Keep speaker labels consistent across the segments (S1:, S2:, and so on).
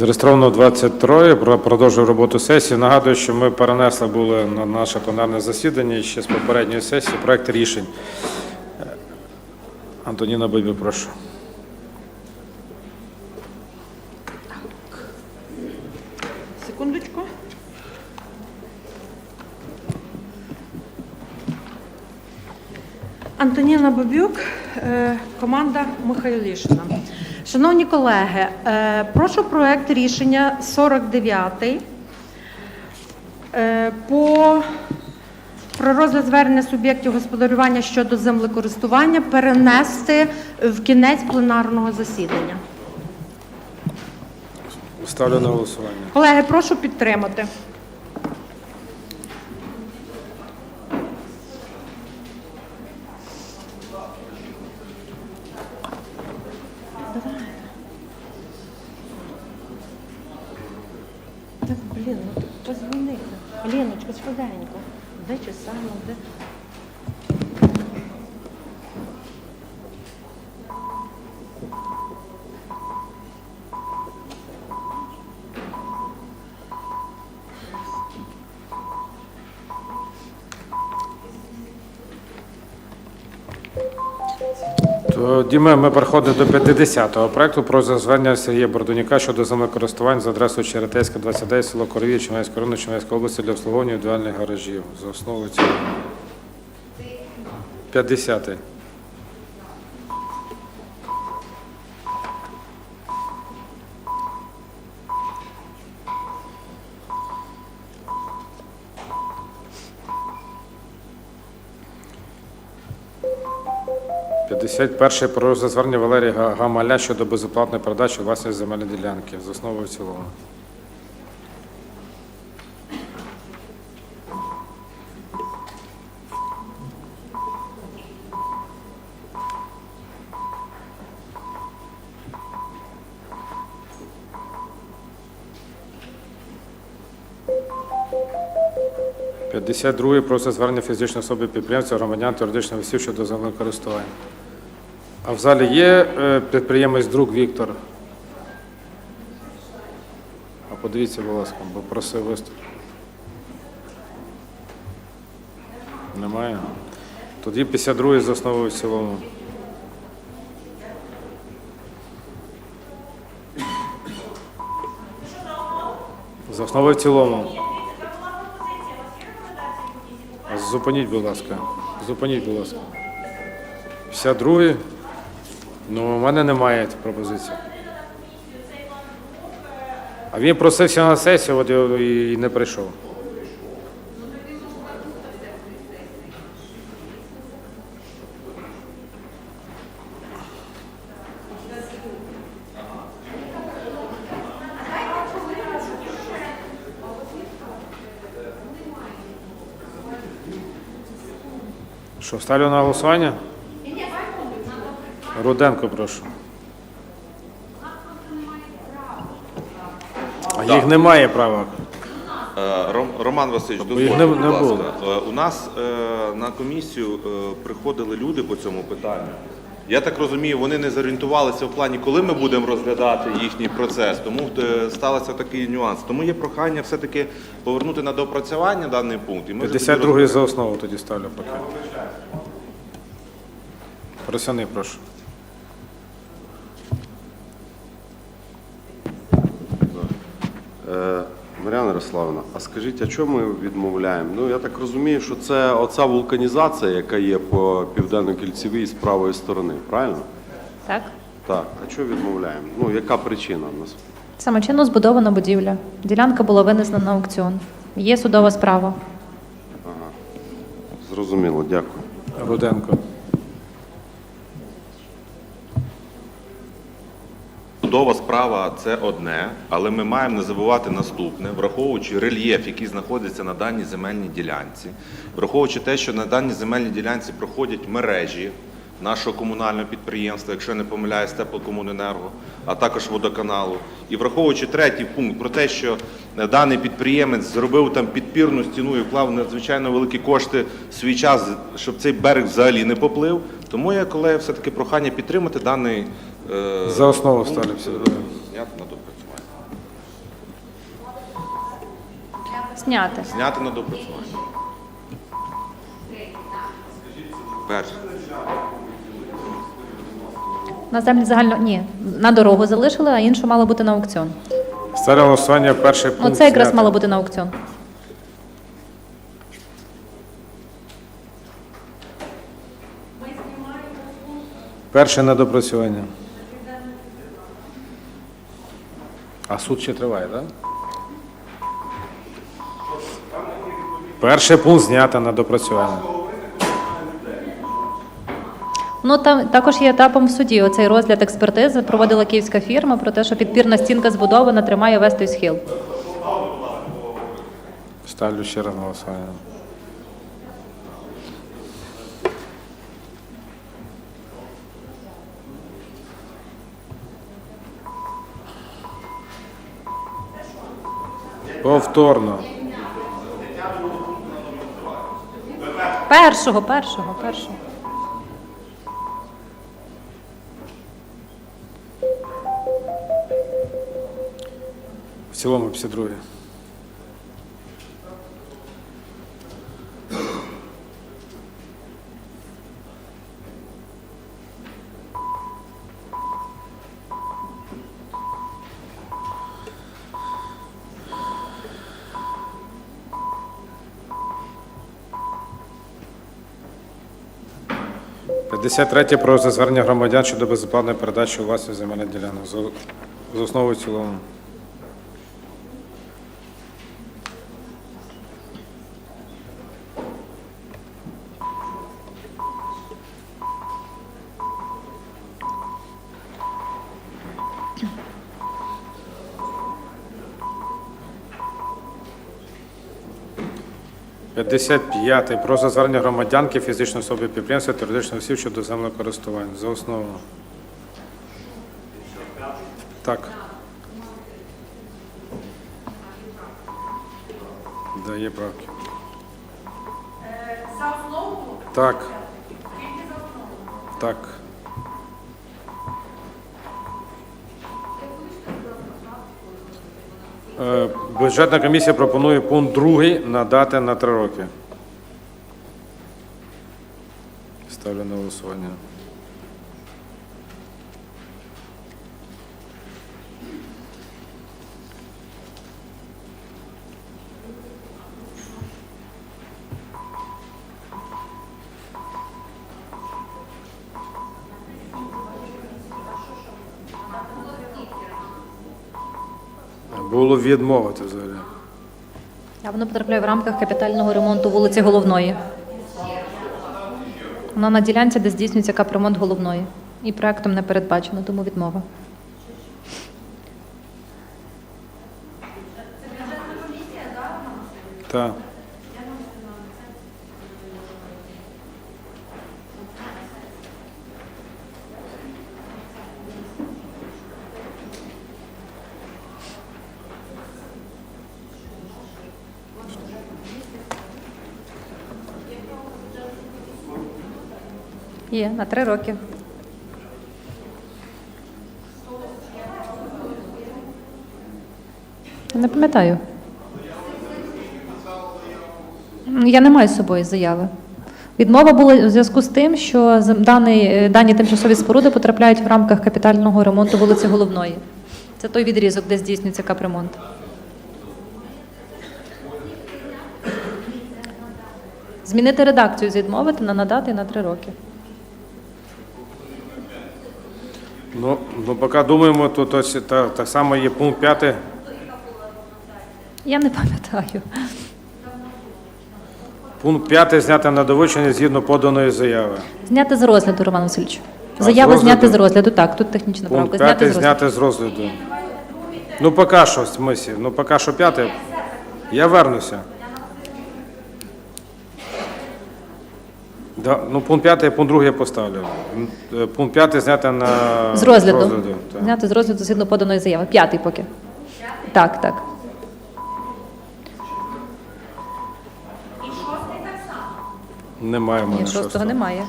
S1: Зареєстровано 23, про- продовжую роботу сесії. Нагадую, що ми перенесли були на наше пленарне засідання ще з попередньої сесії проект рішень. Антоніна Бибі, прошу.
S2: Секундочку. Антоніна Бабюк, е, команда Михайлішина. Шановні колеги, е, прошу проект рішення 49 е, по про розгляд звернення суб'єктів господарювання щодо землекористування перенести в кінець пленарного засідання.
S1: Ставлю на голосування.
S2: Колеги, прошу підтримати.
S1: Тоді ми, ми переходимо до 50-го проекту про звернення Сергія Бордоніка щодо землекористувань за адресою Черетейська, 29, село Корові, Чернівецького району, Чернівецької області для обслуговування індивідуальних гаражів. За основу цього. 50-й. П'ятдесят перший про звернення Валерія Гамаля щодо безоплатної передачі власної земельної ділянки. І в цілому. П'ятдесят другий про звернення фізичної особи підприємця, громадян юридичних осіб щодо землекористування. А в залі є е, підприємець друг Віктор? А подивіться, будь ласка, бо просив виступ. Немає? Тоді 52 за основу в цілому. За в цілому. Зупиніть, будь ласка. Зупиніть, будь ласка. 52 Ну, у мене немає пропозиції. А він просився на сесію, от і не прийшов. Що, ставлю на голосування? Руденко, прошу. А їх немає права.
S3: Е, Ром- Роман Васильович,
S1: їх
S3: дозвольте,
S1: не- не
S3: будь
S1: було.
S3: ласка. Е, У нас е, на комісію е, приходили люди по цьому питанню. Я так розумію, вони не зорієнтувалися в плані, коли ми будемо розглядати їхній процес, тому е, стався такий нюанс. Тому є прохання все-таки повернути на доопрацювання даний пункт. І ми вже тоді
S1: 52 за основу тоді ставлю поки. Просяни, прошу.
S4: Мар'яна Ярославовна, а скажіть, а чому ми відмовляємо? Ну я так розумію, що це оця вулканізація, яка є по південно-кільцевій з правої сторони, правильно?
S5: Так.
S4: Так. А чого відмовляємо? Ну яка причина в нас?
S5: Самочинно збудована будівля. Ділянка була винесена на аукціон. Є судова справа.
S4: Зрозуміло, дякую.
S1: Руденко.
S3: Судова справа це одне, але ми маємо не забувати наступне, враховуючи рельєф, який знаходиться на даній земельній ділянці, враховуючи те, що на даній земельній ділянці проходять мережі нашого комунального підприємства, якщо я не помиляюсь, теплокомуненерго, а також водоканалу. І враховуючи третій пункт про те, що е, даний підприємець зробив там підпірну стіну і вклав надзвичайно великі кошти в свій час, щоб цей берег взагалі не поплив. Тому я, колеги, все-таки прохання підтримати даний е,
S1: За основу пункт, ставлю. е,
S3: Зняти на допрацювання.
S5: Зняти.
S3: Зняти на допрацювання. Перше.
S5: На землі загально ні. На дорогу залишили, а іншу мало бути на аукціон.
S1: Ставлю на голосування перший
S5: ну, пункт. Оце якраз
S1: зняти.
S5: мало бути на аукціон.
S1: Перше на допрацювання. А суд ще триває, так? Перший пункт знято на допрацювання.
S5: Ну там також є етапом в суді. Оцей розгляд експертизи проводила київська фірма про те, що підпірна стінка збудована, тримає весь той схил.
S1: Ставлю ще раз голосування. Повторно.
S5: Першого, першого, першого.
S1: В цілому 52. 53. Про звернення громадян щодо безоплатної передачі у власність земельних ділянок. За основу цілому. П'ятдесят п'ятий про звернення громадянки фізичної особи підприємства теоретичних осіб щодо землекористування. За основу. Так. Да, є правки.
S2: За основу
S1: Так. Так. Бюджетна комісія пропонує пункт другий надати на три роки. Ставлю на голосування. Було відмовити взагалі.
S5: А воно потрапляє в рамках капітального ремонту вулиці Головної. Воно на ділянці, де здійснюється капремонт головної. І проектом не передбачено, тому відмова.
S1: Так.
S5: Є на три роки. Не пам'ятаю. Я не маю з собою заяви. Відмова була у зв'язку з тим, що даний, е, дані тимчасові споруди потрапляють в рамках капітального ремонту вулиці Головної. Це той відрізок, де здійснюється капремонт. Змінити редакцію з відмовити на надати на три роки.
S1: Ну, ну поки думаємо, тут ось та, так само є пункт п'ятий.
S5: Я не пам'ятаю.
S1: Пункт п'ятий зняти на довичення згідно поданої заяви.
S5: Зняти з розгляду, Роман Васильович.
S1: А, з
S5: Заява
S1: розгляду?
S5: зняти з розгляду. Так, тут технічна
S1: Пункт
S5: правка. Зняти
S1: п'ятий
S5: з розгляду.
S1: зняти з розгляду. Ну, поки що, в смислі, ну поки що п'ятий. Я вернуся. Да, ну, пункт п'ятий, пункт другий я поставлю. Е, Пункт п'ятий зняти на
S5: З розгляду.
S1: так.
S5: Зняти з розгляду згідно поданої заяви. П'ятий поки. Так, так.
S1: Немає в мене
S5: Ні, шостого
S1: шостого.
S5: немає.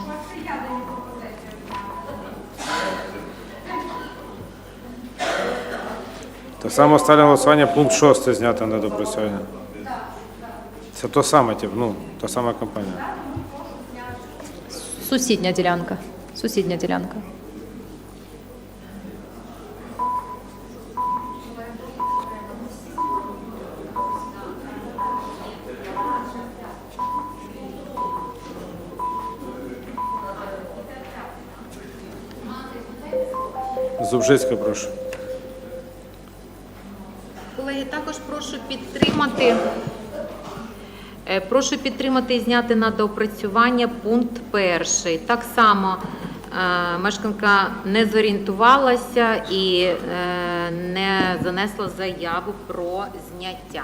S1: Так само ставлю на голосування пункт шостий зняти на допрацювання. Це то саме, тип, ну, та сама компанія.
S5: Сусідня ділянка. Сусідня ділянка.
S1: Зубжицька, прошу.
S6: Колеги, також прошу підтримати. Е, Прошу підтримати і зняти на доопрацювання пункт перший. Так само е, мешканка не зорієнтувалася і е, не занесла заяву про зняття.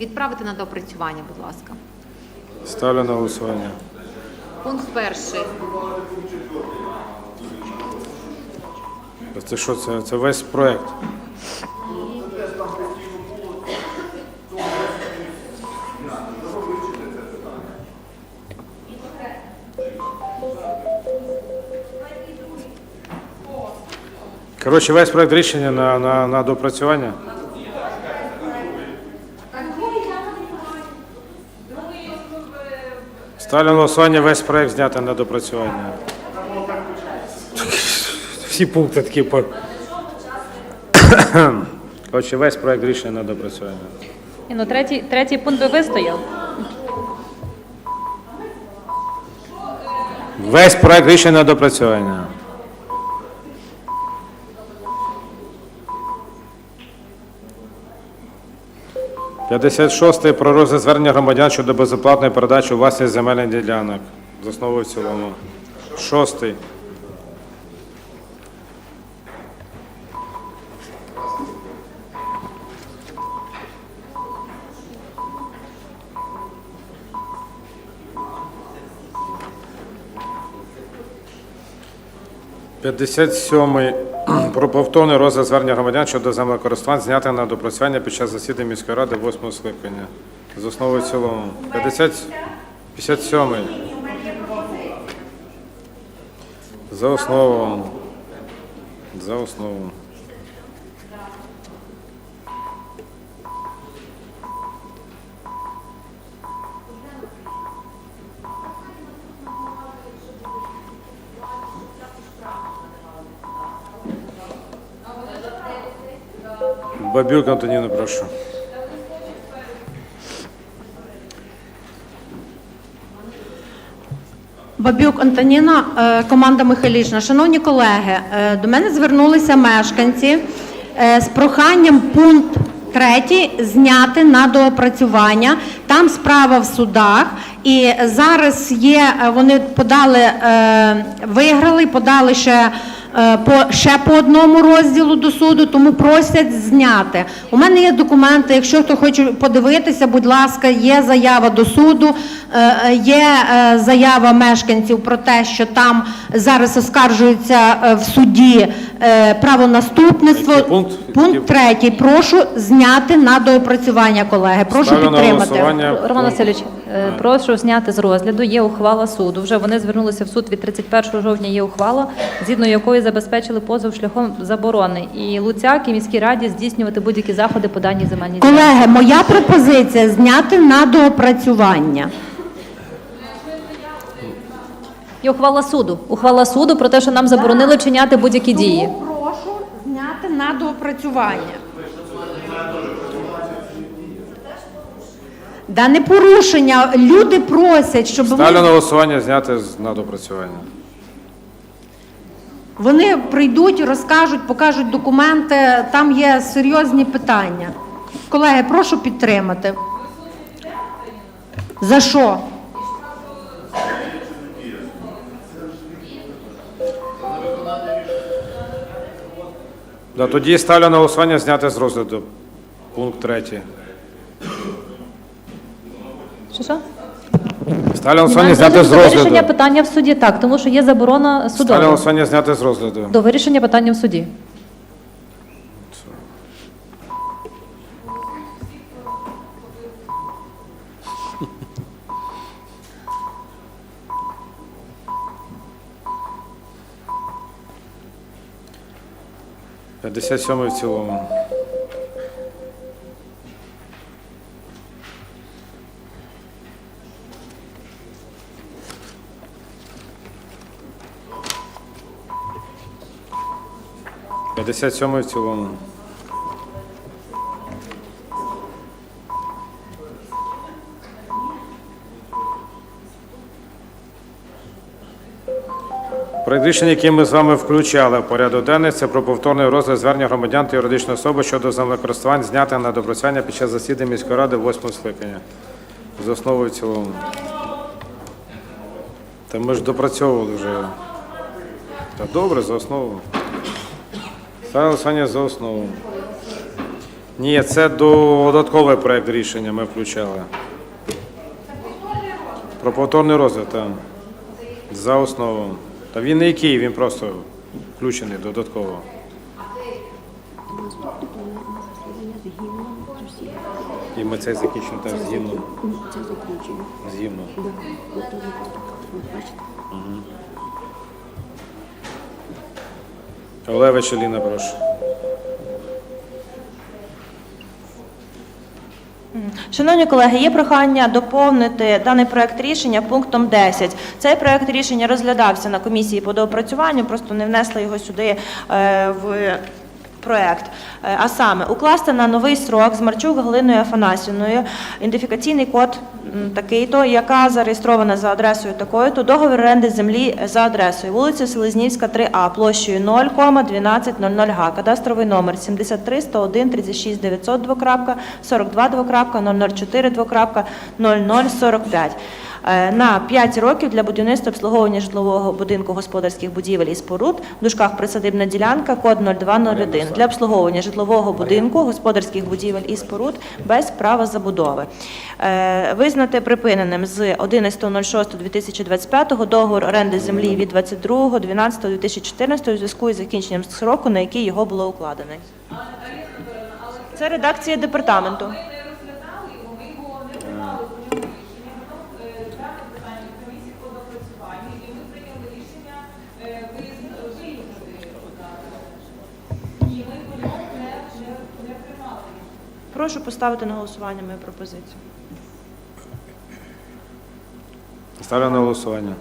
S6: Відправити на доопрацювання, будь ласка.
S1: Ставлю на голосування.
S6: Пункт перший.
S1: Це що, це, це весь проект? Коротше, весь проект рішення на, на, на допрацювання. Ставлю на голосування весь проект зняти на допрацювання. Всі пункти такі по. Коротше, весь проект рішення на допрацювання.
S5: Ні, ну, третій, третій пункт би вистояв.
S1: Весь проект рішення на допрацювання. П'ятдесят шостий про розгляд звернення громадян щодо безоплатної передачі у власність земельних ділянок. За основу в цілому. Шостий. П'ятдесят сьомий про повторний розгляд звернення громадян щодо землекористувань зняти на допрацювання під час засідання міської ради восьмого скликання. З основи в цілому. 50, 57. За основу. За основу. Бабюк Антоніна, прошу.
S2: Бабюк Антоніна, е, команда Михайлічна. Шановні колеги, е, до мене звернулися мешканці е, з проханням пункт третій зняти на доопрацювання. Там справа в судах, і зараз є. е, Вони подали, е, виграли, подали ще. е, По ще по одному розділу до суду, тому просять зняти. У мене є документи. Якщо хто хоче подивитися, будь ласка, є заява до суду, є заява мешканців про те, що там зараз оскаржується в суді правонаступництво.
S1: Пункт?
S2: Пункт третій. Прошу зняти на доопрацювання, колеги. Прошу підтримати.
S1: Голосування.
S5: Роман Васильович, е, прошу зняти з розгляду. Є ухвала суду. Вже вони звернулися в суд від 31 жовтня. Є ухвала, згідно якої забезпечили позов шляхом заборони. І Луцяк і міській раді здійснювати будь-які заходи по даній земельній ділянці.
S2: Колеги, моя пропозиція зняти на доопрацювання.
S5: Є ухвала суду. Ухвала суду про те, що нам заборонили чиняти будь-які дії.
S2: Тому прошу зняти на доопрацювання. Да не порушення. Люди просять, щоб
S1: Ставлю на голосування зняти з- на допрацювання.
S2: вони прийдуть, розкажуть, покажуть документи. Там є серйозні питання. Колеги, прошу підтримати. За що?
S1: Да, тоді ставлю на голосування зняти з розгляду. Пункт третій.
S5: Що що?
S1: Ставлю голосування зняти з
S5: до вирішення
S1: розгляду.
S5: питання в суді так, тому що є заборона
S1: Ставлю
S5: судова.
S1: голосування зняти з розгляду.
S5: До вирішення питання в суді.
S1: П'ятдесят сьомий в цілому. 57 в цілому. Проект рішення, який ми з вами включали в порядок денний, це про повторний розгляд звернення громадян та юридичної особи щодо землекористувань, знятих на допрацювання під час засідання міської ради 8 скликання. З основою в цілому. Та ми ж допрацьовували вже. Та добре, за основу. Ставлю голосування за основу. Ні, це додатковий проект рішення ми включали. Про повторний розгляд, так. За основу. Та він не який, він просто включений додатково. І ми це закінчимо теж з гімном.
S7: Це закінчено.
S1: З гімном.
S7: Да,
S1: Олевич Аліна, прошу.
S8: Шановні колеги, є прохання доповнити даний проект рішення пунктом 10. Цей проект рішення розглядався на комісії по доопрацюванню, просто не внесли його сюди е, в проект. Е, А саме укласти на новий срок з Марчук Галиною Афанасівною ідентифікаційний код такий-то, яка зареєстрована за адресою такою-то, договір оренди землі за адресою. Вулиця Селезнівська, 3А, площею 0,1200 га, кадастровий номер 73 101 36 900 2, 42 2, 004 2, 0045 е, на 5 років для будівництва обслуговування житлового будинку господарських будівель і споруд, в дужках присадибна ділянка, код 0201, для обслуговування житлового будинку, господарських будівель і споруд без права забудови. Е, Визнати припиненим з 11.06.2025 договор оренди землі від 22.12.2014 у зв'язку із закінченням сроку, на який його було укладено. Це редакція департаменту. Прошу поставити на голосування мою пропозицію.
S1: Ставлю на голосування.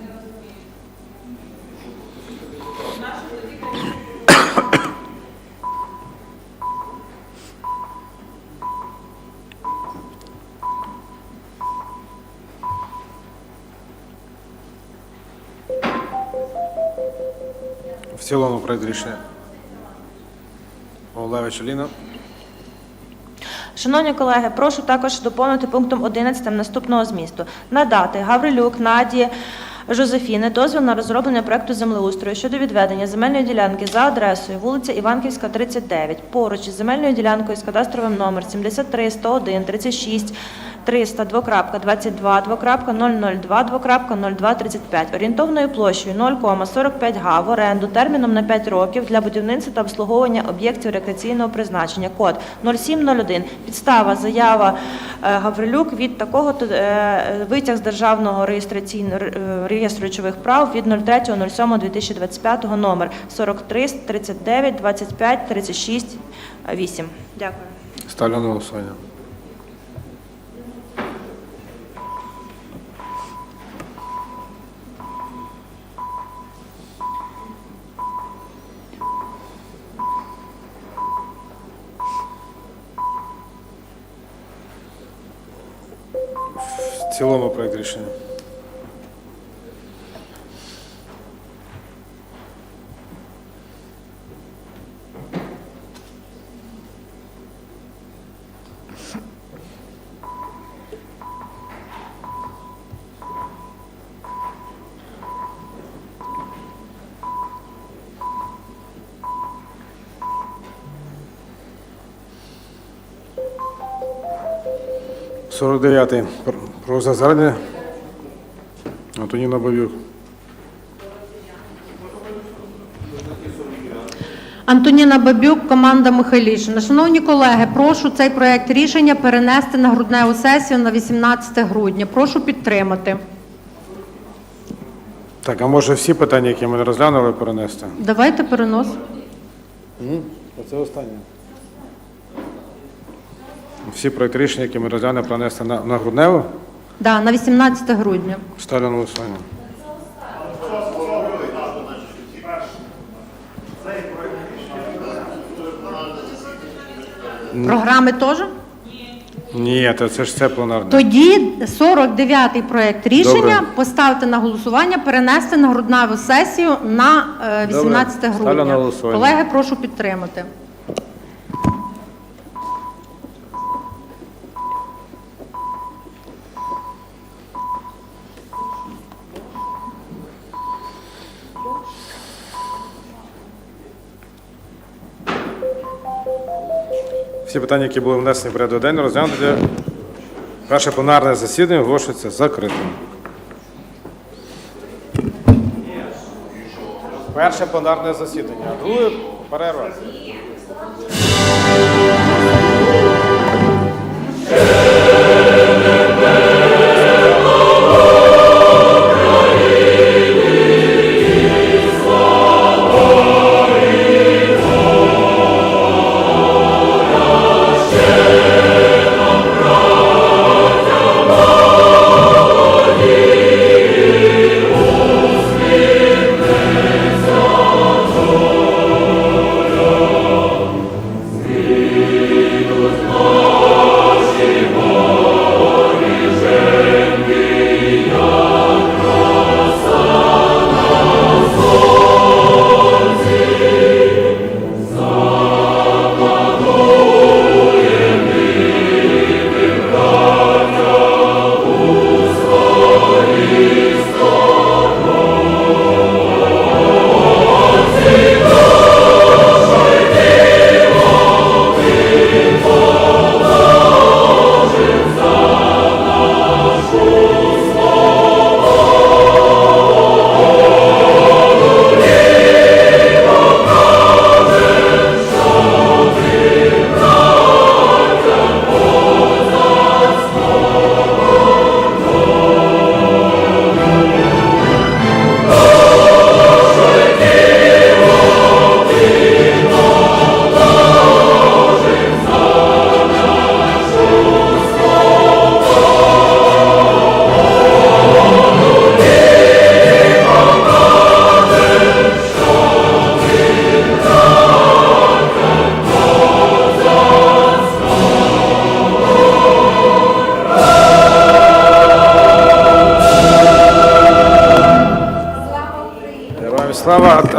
S1: В цілому проект рішення. Олевич Аліна.
S8: Шановні колеги, прошу також доповнити пунктом 11 наступного змісту. Надати Гаврилюк Наді Жозефіни дозвіл на розроблення проекту землеустрою щодо відведення земельної ділянки за адресою вулиця Іванківська, 39, поруч із земельною ділянкою з кадастровим номер 73 101 36 300 2.22 2.002 2.0235 орієнтовною площею 0,45 га в оренду терміном на 5 років для будівництва та обслуговування об'єктів рекреаційного призначення. Код 0701. Підстава заява е, Гаврилюк від такого е, витяг з державного реєстраційного е, реєстру речових прав від 03.07.2025 номер 43 39 25 36 8. Дякую.
S1: Ставлю на голосування. Цілому проект рішення. Сорок дев'ятий. Про зазарення. Антоніна Бабюк.
S2: Антоніна Бабюк, команда Михайлішина. Шановні колеги, прошу цей проект рішення перенести на грудневу сесію на 18 грудня. Прошу підтримати.
S1: Так, а може всі питання, які ми не розглянули, перенести?
S2: Давайте перенос.
S1: Оце останнє. Всі проекти рішення, які ми розглянули, перенести на, на грудневу.
S2: Да, на 18 грудня.
S1: Ставлю на голосування.
S2: Програми теж?
S1: Ні, то це ж це пленарне.
S2: Тоді 49-й проект рішення
S1: Добре.
S2: поставити на голосування, перенести на грудневу сесію на е, 18
S1: Добре.
S2: грудня.
S1: Ставлю на голосування.
S2: Колеги, прошу підтримати.
S1: Всі питання, які були внесені в порядок денний, розглянути. Перше пленарне засідання оголошується закритим. Перше пленарне засідання. Друге перерва.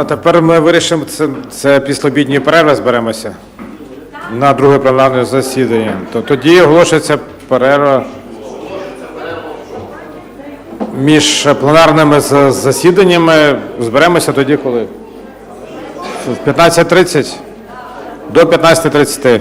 S1: А- тепер ми вирішимо це, це після обідньої перерви зберемося на друге пленарне засідання. То тоді оголошується перерва між пленарними засіданнями. Зберемося тоді, коли? В 15.30 до 15.30.